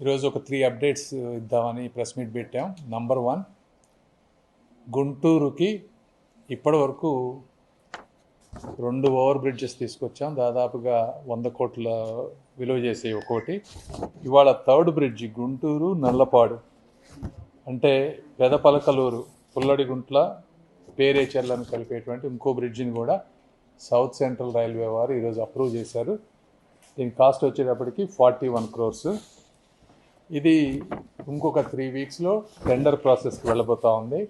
ఈరోజు ఒక three updates ఇద్దామని ప్రెస్ మీట్ పెట్టాం. నంబర్ వన్ గుంటూరుకి ఇప్పటి వరకు రెండు ఓవర్ బ్రిడ్జెస్ తీసుకొచ్చాం. దాదాపుగా వంద కోట్ల విలువ చేసే ఒకటి ఇవాళ థర్డ్ బ్రిడ్జ్ గుంటూరు నల్లపాడు. అంటే పెదపలకలూరు పుల్లడిగుంట్ల పేరేచర్లను కలిపేటువంటి ఇంకో బ్రిడ్జిని కూడా సౌత్ సెంట్రల్ రైల్వే వారు ఈరోజు అప్రూవ్ చేశారు. దీని కాస్ట్ వచ్చేటప్పటికి ఫార్టీ వన్ క్రోర్స్ ఇది ఇంకొక త్రీ వీక్స్లో టెండర్ ప్రాసెస్కి వెళ్ళబోతూ ఉంది.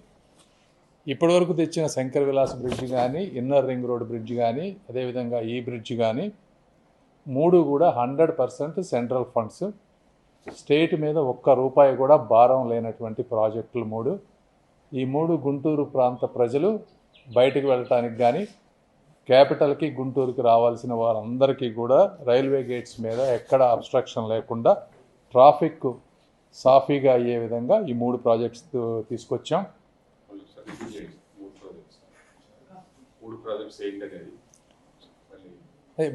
ఇప్పటివరకు తెచ్చిన శంకర్ విలాస్ బ్రిడ్జ్ కానీ ఇన్నర్ రింగ్ రోడ్ బ్రిడ్జ్ కానీ అదేవిధంగా ఈ బ్రిడ్జ్ కానీ మూడు కూడా hundred percent central funds state మీద ఒక్క రూపాయి కూడా భారం లేనటువంటి ప్రాజెక్టులు మూడు. ఈ మూడు గుంటూరు ప్రాంత ప్రజలు బయటకు వెళ్ళటానికి కానీ క్యాపిటల్కి గుంటూరుకి రావాల్సిన వారందరికీ కూడా రైల్వే గేట్స్ మీద ఎక్కడ అబ్స్ట్రక్షన్ లేకుండా ట్రాఫిక్ సాఫీగా అయ్యే విధంగా ఈ మూడు ప్రాజెక్ట్స్ తీసుకొచ్చాం.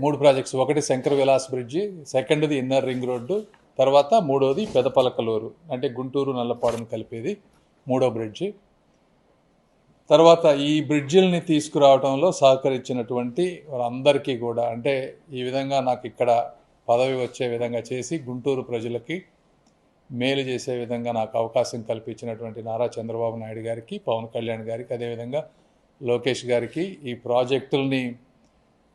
మూడు ప్రాజెక్ట్స్ ఒకటి శంకర్ విలాస్ బ్రిడ్జి సెకండ్ది ఇన్నర్ రింగ్ రోడ్డు తర్వాత మూడోది పెదపలకలూరు అంటే గుంటూరు నల్లపాడును కలిపేది మూడో బ్రిడ్జి. తర్వాత ఈ బ్రిడ్జిల్ని తీసుకురావడంలో సహకరించినటువంటి వారందరికీ కూడా అంటే ఈ విధంగా నాకు ఇక్కడ పదవి వచ్చే విధంగా చేసి గుంటూరు ప్రజలకి మేలు చేసే విధంగా నాకు అవకాశం కల్పించినటువంటి నారా చంద్రబాబు నాయుడు గారికి పవన్ కళ్యాణ్ గారికి అదేవిధంగా లోకేష్ గారికి ఈ ప్రాజెక్టుల్ని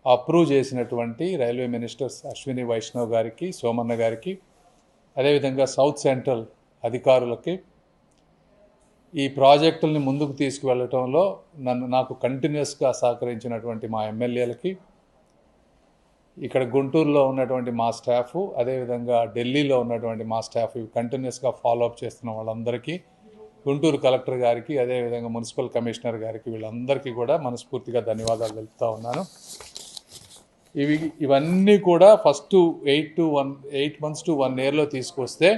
అప్రూవ్ చేసినటువంటి రైల్వే మినిస్టర్స్ అశ్విని వైష్ణవ్ గారికి సోమన్న గారికి అదేవిధంగా సౌత్ సెంట్రల్ అధికారులకి ఈ ప్రాజెక్టుల్ని ముందుకు తీసుకువెళ్ళటంలో నన్ను నాకు కంటిన్యూస్గా సహకరించినటువంటి మా ఎమ్మెల్యేలకి ఇక్కడ గుంటూరులో ఉన్నటువంటి మా స్టాఫ్ అదేవిధంగా ఢిల్లీలో ఉన్నటువంటి మా స్టాఫ్ ఇవి కంటిన్యూస్గా ఫాలో అప్ చేస్తున్న వాళ్ళందరికీ గుంటూరు కలెక్టర్ గారికి అదేవిధంగా మున్సిపల్ కమిషనర్ గారికి వీళ్ళందరికీ కూడా మనస్ఫూర్తిగా ధన్యవాదాలు తెలుపుతా ఉన్నాను. ఇవి ఇవన్నీ కూడా first eight to one eight months to one ఇయర్లో తీసుకొస్తే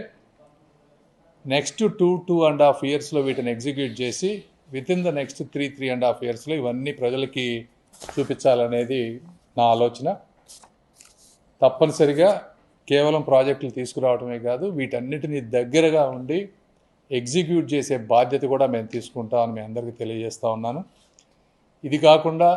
next two two and half ఇయర్స్లో వీటిని ఎగ్జిక్యూట్ చేసి with in the next three three and half ఇయర్స్లో ఇవన్నీ ప్రజలకి చూపించాలనేది నా ఆలోచన. తప్పనిసరిగా కేవలం ప్రాజెక్టులు తీసుకురావడమే కాదు వీటన్నిటిని దగ్గరగా ఉండి ఎగ్జిక్యూట్ చేసే బాధ్యత కూడా మేము తీసుకుంటామని మీ అందరికీ తెలియజేస్తూ ఉన్నాను. ఇది కాకుండా